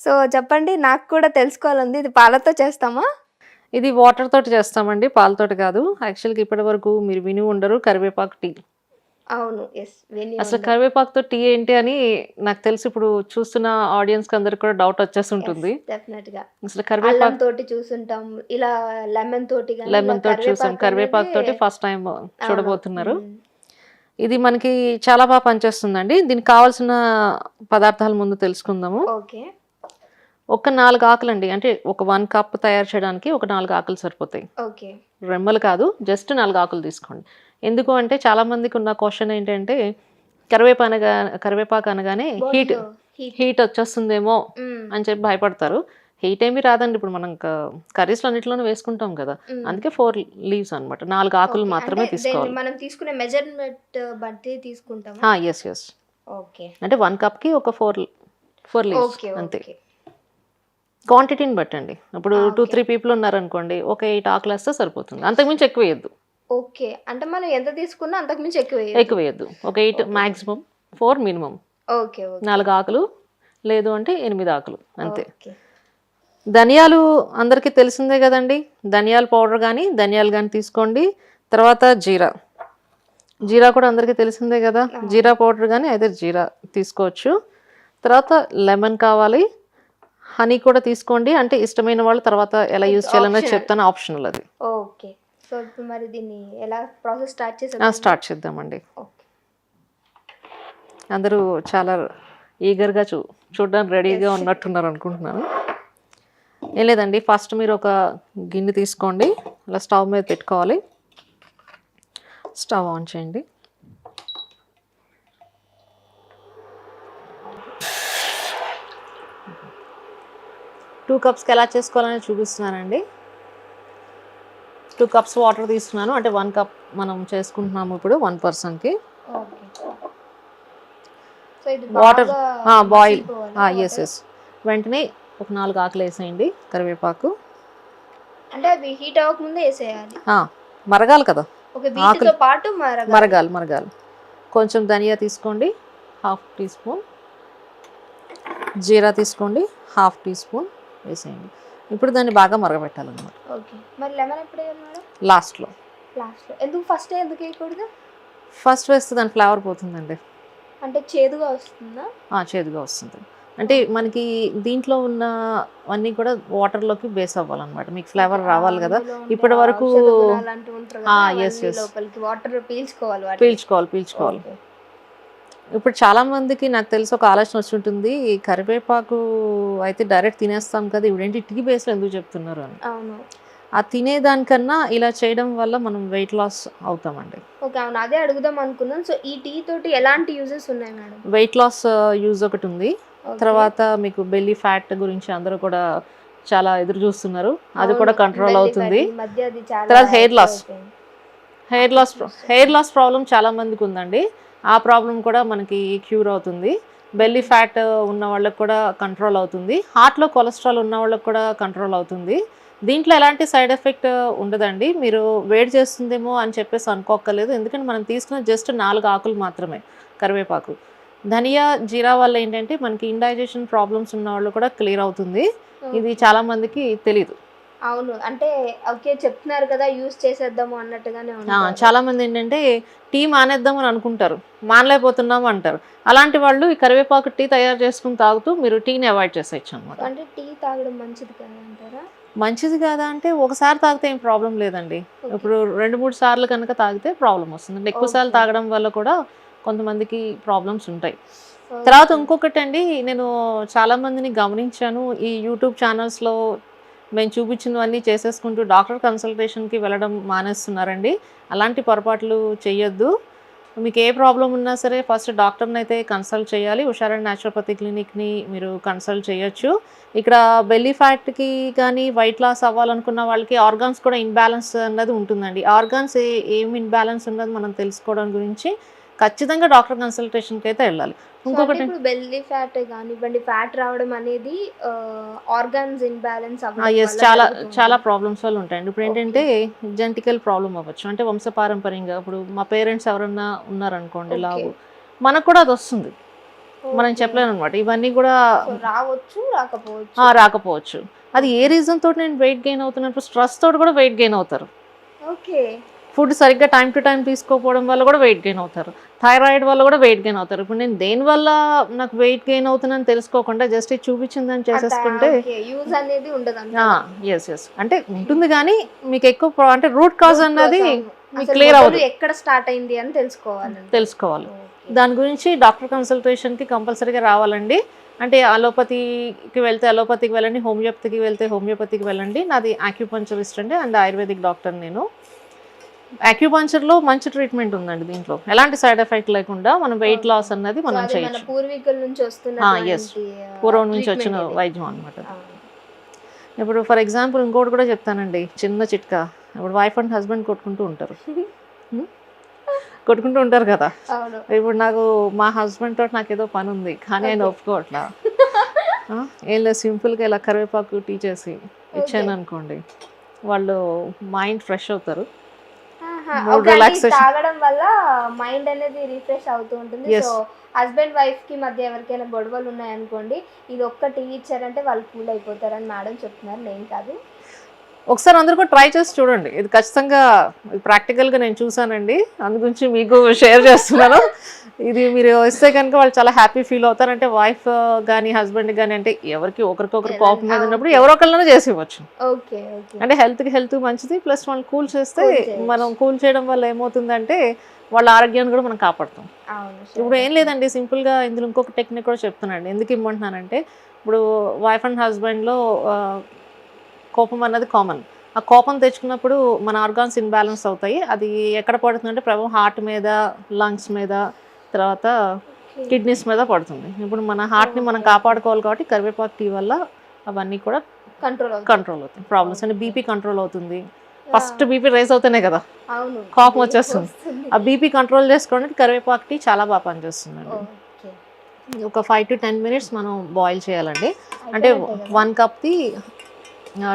So చెప్పండి నాకు కూడా తెలుసుకోవాలంది. ఇది పాలతో చేస్తామా? ఇది వాటర్ తోటి చేస్తామండి పాలతోటి కాదు. యాక్చువల్గా ఇప్పటి వరకు మీరు విని ఉండరు కరివేపాకు టీ. అవును ఎస్ అసలు కరివేపాకుతో టీ ఏంటి అని నాకు తెలిసి. ఇప్పుడు చూస్తున్న ఆడియన్స్కి అందరికి కూడా డౌట్ వచ్చేసి ఉంటుంది డెఫినెట్గా. అసలు అల్లం కరివేపాకు తోటి చూసుంటాం ఇలా లెమన్ తోటి గాని, లెమన్ తోటి చూసాం. కరివేపాకు తోటి అనేది- ఫస్ట్ టైం చూడబోతున్నారు. అవును. ఇది మనకి చాలా బాగా పనిచేస్తుందండి. దీనికి కావాల్సిన పదార్థాల ముందు తెలుసుకుందాము. ఓకే. ఒక నాలుగు ఆకులండి. అంటే ఒక వన్ కప్ తయారు చేయడానికి ఒక నాలుగు ఆకులు సరిపోతాయి. ఓకే. రెమ్మలు కాదు జస్ట్ నాలుగు ఆకులు తీసుకోండి. ఎందుకు అంటే చాలా మందికి ఉన్న క్వశ్చన్ ఏంటంటే కరివేపా అనగా కరివేపాకు అనగానే హీట్ హీట్. వచ్చేస్తుందేమో అని చెప్పి భయపడతారు. హీట్ ఏమీ రాదండి. ఇప్పుడు మనం కర్రీస్ అన్నింటిలోనూ వేసుకుంటాం కదా. అందుకే ఫోర్ లీవ్స్ అన్నమాట. నాలుగు ఆకులు మాత్రమే తీసుకోవాలి. మనం తీసుకునే మెజర్మెంట్ బట్టి తీసుకుంటాం ఎస్ ఎస్ ఓకే. అంటే వన్ కప్కి ఒక ఫోర్ ఫోర్ లీవ్స్. అంతే. క్వాంటిటీని బట్టండి. ఇప్పుడు టూ. త్రీ పీపుల్ ఉన్నారనుకోండి ఒక ఎయిట్ ఆకులు వేస్తే సరిపోతుంది. అంతకుమించి ఎక్కువ వేయద్దు. ఓకే అంటే మనం ఎంత తీసుకున్నా అంతకు మించి ఎక్కువ ఎక్కువ వేయద్దు. ఒక eight maximum four minimum okay నాలుగు ఆకులు లేదు అంటే ఎనిమిది ఆకులు అంతే. ధనియాలు అందరికీ తెలిసిందే కదండి. ధనియాల పౌడర్ కానీ ధనియాలు కానీ తీసుకోండి. తర్వాత జీరా. జీరా కూడా అందరికీ తెలిసిందే కదా. జీరా పౌడర్ కానీ అయితే జీరా తీసుకోవచ్చు. తర్వాత లెమన్ కావాలి. హనీ కూడా తీసుకోండి. అంటే ఇష్టమైన వాళ్ళు తర్వాత ఎలా యూజ్ Optional. చెప్తాను. ఆప్షనల్ అది. ఓకే. సో మరి దీన్ని ఎలా ప్రాసెస్ స్టార్ట్ చేసే స్టార్ట్ చేద్దామండి. అందరూ చాలా ఈగర్గా చూ చూడడానికి రెడీగా ఉన్నట్టున్నారు అనుకుంటున్నాను. ఏం లేదండి. ఫస్ట్ మీరు ఒక గిన్నె తీసుకోండి. అలా స్టవ్ మీద పెట్టుకోవాలి. స్టవ్ ఆన్ చేయండి. టూ కప్స్కి ఎలా చేసుకోవాలని చూపిస్తున్నానండి. టూ కప్స్ వాటర్ తీసుకున్నాను. అంటే వన్ కప్ మనం చేసుకుంటున్నాము ఇప్పుడు వన్ పర్సన్కి వాటర్ బాయిల్. ఎస్? ఎస్ వెంటనే ఒక నాలుగు ఆకులు వేసేయండి కరివేపాకు. అంటే అవి హీట్ అవ్వకముందే వేసేయాలి. ఆ, మరగాలి కదా. వీటితో పాటు మరగ మరగాలి మరగాలి. కొంచెం ధనియా తీసుకోండి హాఫ్ టీ స్పూన్. జీరా తీసుకోండి హాఫ్ టీ స్పూన్. వేసేయండి. ఇప్పుడు దాన్ని బాగా మరగబెట్టాలన్నమాట. ఓకే. మరి లెమన్ ఎప్పుడు లాస్ట్లో. లాస్ట్లో. ఎందుకు ఫస్ట్ ఎందుకు వేయకూడదు? ఫస్ట్ వేస్తే దాని ఫ్లేవర్ పోతుందండి. అంటే చేదుగా వస్తుందా? చేదుగా వస్తుంది. అంటే మనకి దీంట్లో ఉన్న అన్నీ కూడా వాటర్లోకి బేస్ అవ్వాలన్నమాట. మీకు ఫ్లేవర్ రావాలి కదా. ఇప్పటి వరకు పీల్చుకోవాలి. పీల్చుకోవాలి పీల్చుకోవాలి. ఇప్పుడు చాలా మందికి నాకు తెలిసి ఒక ఆలోచన వచ్చి ఉంటుంది ఈ కరివేపాకు అయితే డైరెక్ట్ తినేస్తాం కదా ఇవిడేంటి టీ బేస్లో ఎందుకు చెప్తున్నారు అని. అవును. ఆ తినేదానికన్నా ఇలా చేయడం వల్ల మనం వెయిట్ లాస్ అవుతామండి. ఓకే అవును. అదే అడుగుదాం అనుకున్నాను. సో ఈ టీ తోటి ఎలాంటి యూజెస్ ఉన్నాయి మేడం? వెయిట్ లాస్ యూజ్ ఒకటి ఉంది. తర్వాత మీకు బెల్లీ ఫ్యాట్ గురించి అందరూ కూడా చాలా ఎదురు చూస్తున్నారు. అది కూడా కంట్రోల్ అవుతుంది. తర్వాత loss. అయిపోయింది. Hair loss hair loss problem చాలా మందికి ఉందండి. ఆ ప్రాబ్లం కూడా మనకి క్యూర్ అవుతుంది. బెల్లీ ఫ్యాట్ ఉన్న వాళ్ళకి కూడా కంట్రోల్ అవుతుంది. హార్ట్లో కొలెస్ట్రాల్ ఉన్న వాళ్ళకి కూడా కంట్రోల్ అవుతుంది. దీంట్లో ఎలాంటి సైడ్ ఎఫెక్ట్ ఉండదండి. మీరు వేడి చేస్తుందేమో అని చెప్పేసి అనుకోక్కర్లేదు. ఎందుకంటే మనం తీసుకున్న జస్ట్ నాలుగు ఆకులు మాత్రమే కరివేపాకు. ధనియా జీరా వల్ల ఏంటంటే మనకి ఇండైజెషన్ ప్రాబ్లమ్స్ ఉన్న వాళ్ళు కూడా క్లియర్ అవుతుంది. ఇది చాలా మందికి తెలియదు అవును. అంటే ఓకే చెప్తున్నారు కదా యూజ్ చేసేద్దాము అన్నట్టుగానే. చాలా మంది ఏంటంటే టీ మానేద్దాం అని అనుకుంటారు. మానలేకపోతున్నాము అంటారు. అలాంటి వాళ్ళు ఈ కరివేపాకు టీ తయారు చేసుకుని తాగుతూ మీరు టీని అవాయిడ్ చేసేయచ్చు అనమాట అంటే టీ తాగడం మంచిది కదా అంటారా? మంచిది కాదా అంటే ఒకసారి తాగితే ఏం ప్రాబ్లం లేదండి. ఇప్పుడు రెండు మూడు సార్లు కనుక తాగితే ప్రాబ్లం వస్తుంది. అంటే ఎక్కువ సార్లు Okay. తాగడం వల్ల కూడా కొంతమందికి ప్రాబ్లమ్స్ ఉంటాయి. తర్వాత ఇంకొకటి అండి నేను చాలా మందిని గమనించాను. ఈ యూట్యూబ్ ఛానల్స్లో మేము చూపించినవన్నీ చేసేసుకుంటూ డాక్టర్ కన్సల్టేషన్కి వెళ్ళడం మానేస్తున్నారండి. అలాంటి పొరపాట్లు చేయొద్దు మీకు ఏ ప్రాబ్లం ఉన్నా సరే ఫస్ట్ డాక్టర్ని అయితే కన్సల్ట్ చేయాలి. హుషారండ్ న్యాచురోపతి క్లినిక్ని మీరు కన్సల్ట్ చేయొచ్చు. ఇక్కడ బెల్లీ ఫ్యాట్కి కానీ వైట్ లాస్ అవ్వాలనుకున్న వాళ్ళకి ఆర్గాన్స్ కూడా ఇన్బ్యాలెన్స్ అన్నది ఉంటుందండి. ఆర్గాన్స్ ఏ ఏం ఇన్బ్యాలెన్స్ ఉన్నది మనం తెలుసుకోవడం గురించి ఖచ్చితంగా డాక్టర్ కన్సల్టేషన్కి అయితే వెళ్ళాలి ఇంకొకటి బెల్లీ ఫ్యాట్ కానివ్వండి ఫ్యాట్ రావడం అనేది ఆర్గాన్స్ ఇన్బ్యాలెన్స్ ఎస్ చాలా చాలా ప్రాబ్లమ్స్ వల్ల ఉంటాయండి. ఇప్పుడు ఏంటంటే జెంటికల్ ప్రాబ్లం అవ్వచ్చు. అంటే వంశపారంపర్యంగా ఇప్పుడు మా పేరెంట్స్ ఎవరన్నా ఉన్నారనుకోండి. లావు మనకు కూడా అది వస్తుంది మనం. చెప్పలేము అనమాట ఇవన్నీ కూడా రావచ్చు రాకపోవచ్చు. ఆ, రాకపోవచ్చు. అది ఏ రీజన్ తోటి నేను వెయిట్ గెయిన్ అవుతున్నప్పుడు స్ట్రెస్ తోటి కూడా వెయిట్ గెయిన్ అవుతారు. ఓకే. ఫుడ్ సరిగ్గా టైం టు టైం తీసుకోకపోవడం వల్ల కూడా వెయిట్ గెయిన్ అవుతారు. థైరాయిడ్ వల్ల కూడా వెయిట్ గెయిన్ అవుతారు. ఇప్పుడు నేను దేని వల్ల నాకు వెయిట్ గెయిన్ అవుతుందని తెలుసుకోకుండా జస్ట్ చూపించిందని చేసేసుకుంటే యూజ్ అనేది ఉండదు ఎస్ ఎస్ అంటే ఉంటుంది కానీ మీకు ఎక్కువ అంటే రూట్ కాజ్ అన్నది మీకు మొదలు అవ్వదు. ఎక్కడ స్టార్ట్ అయింది అని తెలుసుకోవాలి. తెలుసుకోవాలి. దాని గురించి డాక్టర్ కన్సల్టేషన్కి కంపల్సరీగా రావాలండి. అంటే అలోపతికి వెళ్తే అలోపతికి వెళ్ళండి హోమియోపతికి వెళ్తే హోమియోపతికి వెళ్ళండి. నాది ఆక్యుపంచరిస్ట్ అండి. అండ్ ఆయుర్వేదిక్ డాక్టర్ నేను. ఆక్యుపంచర్లో మంచి ట్రీట్మెంట్ ఉందండి దీంట్లో. ఎలాంటి సైడ్ ఎఫెక్ట్ లేకుండా మనం వెయిట్ లాస్ అన్నది మనం చేయొచ్చు. పూర్వీకుల నుంచి. వస్తున్న పూర్వం నుంచి వచ్చిన వైద్యం అనమాట ఇప్పుడు ఫర్ ఎగ్జాంపుల్ ఇంకోటి కూడా చెప్తానండి. చిన్న చిట్కా. ఇప్పుడు వైఫ్ అండ్ హస్బెండ్ కొట్టుకుంటూ ఉంటారు? కొట్టుకుంటూ ఉంటారు కదా. ఇప్పుడు నాకు మా హస్బెండ్ తోటి నాకు ఏదో పని ఉంది. కానీ ఆయన. ఒప్పుకోవట్లా. ఏం లేదు సింపుల్గా ఇలా కరివేపాకు టీ చేసి ఇచ్చాను అనుకోండి. వాళ్ళు మైండ్ ఫ్రెష్ అవుతారు. తాగడం వల్ల మైండ్ అనేది రిఫ్రెష్ అవుతూ ఉంటుంది. సో హస్బెండ్ వైఫ్కి మధ్య ఎవరికైనా గొడవలు ఉన్నాయనుకోండి ఇది ఒక్క టీ ఇచ్చారంటే వాళ్ళు కూల్ అయిపోతారని మేడం చెప్తున్నారు. నేను కాదు. ఒకసారి అందరూ కూడా ట్రై చేసి చూడండి. ఇది ఖచ్చితంగా ప్రాక్టికల్గా నేను చూసానండి అందు గురించి మీకు షేర్ చేస్తున్నాను. ఇది మీరు ఇస్తే కనుక వాళ్ళు చాలా హ్యాపీ ఫీల్ అవుతారు అంటే వైఫ్ కానీ హస్బెండ్ కానీ అంటే ఎవరికి ఒకరికొకరు కోపం మీద ఉన్నప్పుడు ఎవరో ఒకళ్ళనే చేసి ఇవ్వచ్చు అంటే హెల్త్కి హెల్త్ మంచిది ప్లస్ వాళ్ళు కూల్ చేస్తే. మనం కూల్ చేయడం వల్ల ఏమవుతుందంటే వాళ్ళ ఆరోగ్యాన్ని కూడా మనం కాపాడుతాం. ఇప్పుడు ఏం లేదండి సింపుల్గా ఇందులో ఇంకొక టెక్నిక్ కూడా చెప్తున్నాను ఎందుకు ఇమ్మంటున్నానంటే ఇప్పుడు వైఫ్ అండ్ హస్బెండ్లో కోపం అన్నది కామన్ ఆ కోపం తెచ్చుకున్నప్పుడు మన ఆర్గాన్స్ ఇన్బ్యాలెన్స్ అవుతాయి. అది ఎక్కడ పడుతుందంటే ప్రభావం హార్ట్ మీద లంగ్స్ మీద తర్వాత కిడ్నీస్ మీద పడుతుంది. ఇప్పుడు మన హార్ట్ని మనం కాపాడుకోవాలి కాబట్టి కరివేపాకు టీ వల్ల అవన్నీ కూడా కంట్రోల్ అవుతుంది కంట్రోల్ అవుతాయి. ప్రాబ్లమ్స్ అంటే బీపీ కంట్రోల్ అవుతుంది. ఫస్ట్ బీపీ రైజ్ అవుతేనే కదా. కోపం వచ్చేస్తుంది. ఆ బీపీ కంట్రోల్ చేసుకోవడానికి కరివేపాకు టీ చాలా బాగా పనిచేస్తుందండి. ఒక ఫైవ్ టు టెన్ మినిట్స్ మనం బాయిల్ చేయాలండి. అంటే వన్ కప్ది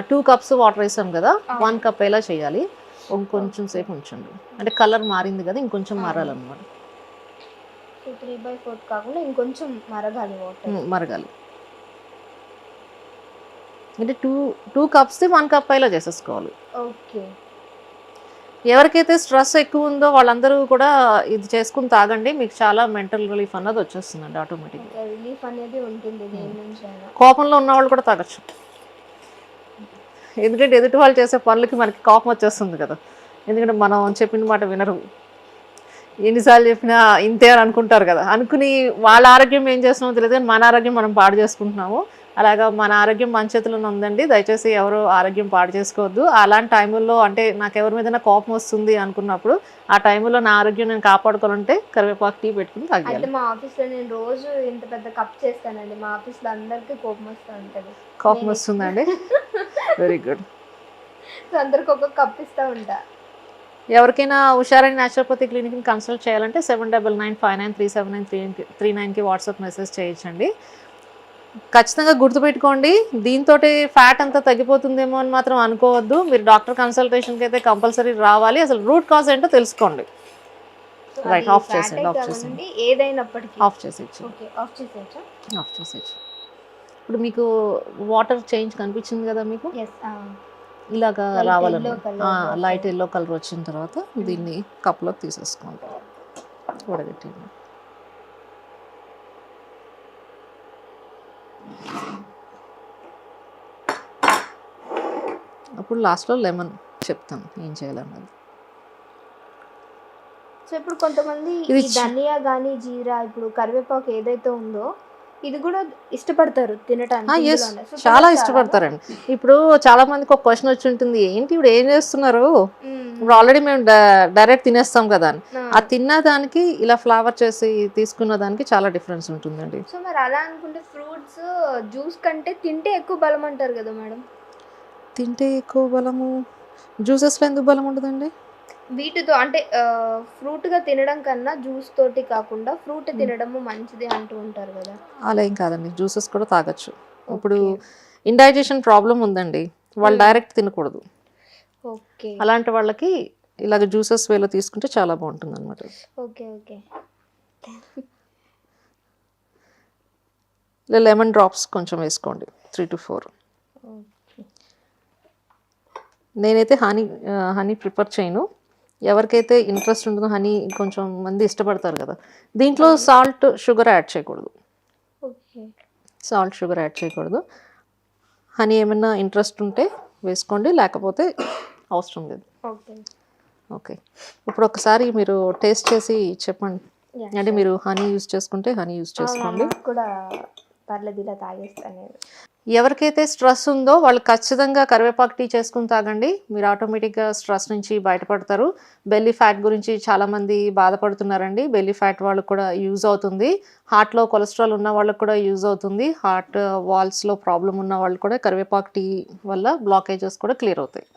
టూ కప్స్ వాటర్ వేసాం కదా. వన్ కప్ ఎలా చేయాలి? ఇంకొంచెం సేపు ఉంచండి. అంటే కలర్ మారింది కదా ఇంకొంచెం. మారాలన్నమాట. త్రీ బై ఫోర్త్ కాకుండా ఇంకొంచెం మరగాలి వాటర్ మరగాలి. అంటే టూ టూ కప్స్ది వన్ కప్ ఇలా చేసేసుకోవాలి. ఓకే ఎవరికైతే స్ట్రెస్ ఎక్కువ ఉందో వాళ్ళందరూ కూడా ఇది చేసుకుని తాగండి మీకు చాలా మెంటల్ రిలీఫ్ అన్నది వచ్చేస్తుందండి ఆటోమేటిక్గా రిలీఫ్ అనేది ఉంటుంది కోపంలో ఉన్న వాళ్ళు కూడా తాగొచ్చు. ఎందుకంటే ఎదుటి వాళ్ళు చేసే పనులకి మనకి కోపం వచ్చేస్తుంది కదా. ఎందుకంటే మనం చెప్పిన మాట వినరు. ఎన్నిసార్లు చెప్పినా ఇంతే అని అనుకుంటారు కదా. అనుకుని వాళ్ళ ఆరోగ్యం ఏం చేస్తున్నామో తెలియదు కానీ మన ఆరోగ్యం మనం పాడు చేసుకుంటున్నాము. అలాగా మన ఆరోగ్యం మన చేతిలోనే ఉందండి. దయచేసి ఎవరు ఆరోగ్యం పాడు చేసుకోవద్దు. అలాంటి టైముల్లో అంటే నాకు ఎవరి మీద కోపం వస్తుంది అనుకున్నప్పుడు ఆ టైంలో నా ఆరోగ్యం నేను కాపాడుకోవాలంటే కరివేపాకు టీ పెట్టుకుని తాగేయాలి. మా ఆఫీస్లో నేను రోజు ఇంత పెద్ద కప్ చేస్తానండి. మా ఆఫీస్లో అందరికి కోపం వస్తూ ఉంటది కోపం వస్తుందండి వెరీ గుడ్ అందరికి ఒక కప్ ఇస్తా ఉంటా. ఎవరికైనా హుషారైన న్యాచురోపతి క్లినిక్ని కన్సల్ట్ చేయాలంటే seven double nine five nine three seven nine three three నైన్కి వాట్సాప్ మెసేజ్ చేయొచ్చండి ఖచ్చితంగా గుర్తుపెట్టుకోండి దీంతో ఫ్యాట్ అంతా తగ్గిపోతుందేమో అని మాత్రం అనుకోవద్దు. మీరు డాక్టర్ కన్సల్టేషన్కి అయితే కంపల్సరీ రావాలి. అసలు రూట్ కాజ్ ఏంటో తెలుసుకోండి. off fat చేసేయండి, కానివ్వండి, చేసేయండి. ఏదైనప్పటికీ. ఆఫ్ చేసేయచ్చు. Okay of చేసేయచ్చా? ఆఫ్ చేసేయచ్చు. ఇప్పుడు మీకు వాటర్ చేంజ్ కనిపించింది కదా మీకు? ఇలాగా colour లైట్ ఎల్లో కలర్ వచ్చిన తర్వాత దీన్ని కప్లోకి తీసేసుకోండి. వడగట్టండి అప్పుడు లాస్ట్లో లెమన్ చెప్తాను ఏం చేయాలన్నది. సో ఇప్పుడు కొంతమంది ధనియా గానీ జీరా ఇప్పుడు కరివేపాకు ఏదైతే ఉందో ఇది కూడా ఇష్టపడతారు తినటానికి చాలా ఇష్టపడతారండి. ఇప్పుడు చాలా మందికి ఒక క్వశ్చన్ వచ్చి ఉంటుంది. ఏంటి ఇప్పుడు ఏం చేస్తున్నారు. ఇప్పుడు ఆల్రెడీ మేము డైరెక్ట్ తినేస్తాం కదా అని. ఆ. ఆ తిన్న దానికి ఇలా ఫ్లేవర్ చేసి తీసుకున్న దానికి చాలా డిఫరెన్స్ ఉంటుందండి. సో మరి అలా అనుకుంటే ఫ్రూట్స్ జ్యూస్ కంటే తింటే ఎక్కువ బలం అంటారు కదా మేడం. తింటే ఎక్కువ బలము జ్యూసెస్లో ఎందుకు బలం ఉంటుందండి వీటితో అంటే ఫ్రూట్గా తినడం కన్నా జ్యూస్ తోటి కాకుండా ఫ్రూట్ తినడము మంచిది అంటూ ఉంటారు కదా? అలా ఏం కాదండి. జ్యూసెస్ కూడా తాగొచ్చు. ఇప్పుడు ఇండైజెషన్ ప్రాబ్లం ఉందండి. వాళ్ళు. డైరెక్ట్ తినకూడదు. ఓకే. అలాంటి వాళ్ళకి ఇలాగ జ్యూసెస్ వేలో తీసుకుంటే చాలా బాగుంటుంది అనమాట ఓకే. ఓకే లెమన్ డ్రాప్స్ కొంచెం వేసుకోండి. Three to four. నేనైతే హనీ హనీ ప్రిపేర్ చేయను. ఎవరికైతే ఇంట్రెస్ట్ ఉంటుందో హనీ కొంచెం మంది ఇష్టపడతారు కదా దీంట్లో సాల్ట్ షుగర్ యాడ్ చేయకూడదు. సాల్ట్ షుగర్ యాడ్ చేయకూడదు. హనీ ఏమైనా ఇంట్రెస్ట్ ఉంటే వేసుకోండి లేకపోతే అవసరం లేదు. ఓకే ఓకే ఇప్పుడు ఒకసారి మీరు టేస్ట్ చేసి చెప్పండి. అంటే మీరు హనీ యూజ్ చేసుకుంటే హనీ యూజ్ చేసుకోండి. కూడా పర్లేదు ఇలా తాగేస్తాను ఎవరికైతే స్ట్రెస్ ఉందో వాళ్ళు ఖచ్చితంగా కరివేపాకు టీ చేసుకుని తాగండి. మీరు ఆటోమేటిక్గా స్ట్రెస్ నుంచి బయటపడతారు. బెల్లీ ఫ్యాట్ గురించి చాలామంది బాధపడుతున్నారండి. బెల్లీ ఫ్యాట్ వాళ్ళకు కూడా యూజ్ అవుతుంది. హార్ట్లో కొలెస్ట్రాల్ ఉన్న వాళ్ళకి కూడా యూజ్ అవుతుంది. హార్ట్ వాల్స్లో ప్రాబ్లం ఉన్న వాళ్ళు కూడా కరివేపాకు టీ వల్ల బ్లాకేజెస్ కూడా క్లియర్ అవుతాయి.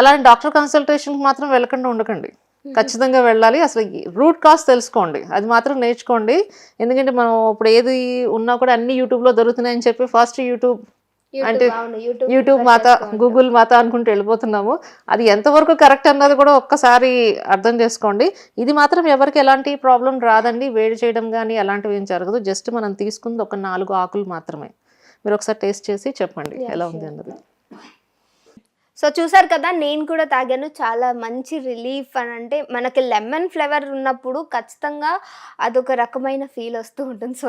అలానే డాక్టర్ కన్సల్టేషన్కి మాత్రం వెళ్ళకుండా ఉండకండి. ఖచ్చితంగా వెళ్ళాలి. అసలు రూట్ కాస్ తెలుసుకోండి. అది మాత్రం నేర్చుకోండి. ఎందుకంటే మనం ఇప్పుడు ఏది ఉన్నా కూడా అన్ని యూట్యూబ్లో దొరుకుతున్నాయని చెప్పి ఫస్ట్ యూట్యూబ్ అంటే యూట్యూబ్ మాత గూగుల్ మాత అనుకుంటూ వెళ్ళిపోతున్నాము. అది ఎంతవరకు కరెక్ట్ అన్నది కూడా ఒక్కసారి అర్థం చేసుకోండి. ఇది మాత్రం ఎవరికి ఎలాంటి ప్రాబ్లం రాదండి. వేడి చేయడం కానీ అలాంటివి ఏం జరగదు. జస్ట్ మనం తీసుకుంది ఒక నాలుగు ఆకులు మాత్రమే. మీరు ఒకసారి టేస్ట్ చేసి చెప్పండి. ఎలా ఉంది. అన్నది. సో చూసారు కదా నేను కూడా తాగాను. చాలా మంచి రిలీఫ్ అని అంటే మనకి లెమన్ ఫ్లేవర్ ఉన్నప్పుడు ఖచ్చితంగా అదొక రకమైన ఫీల్ వస్తూ ఉంటుంది. సో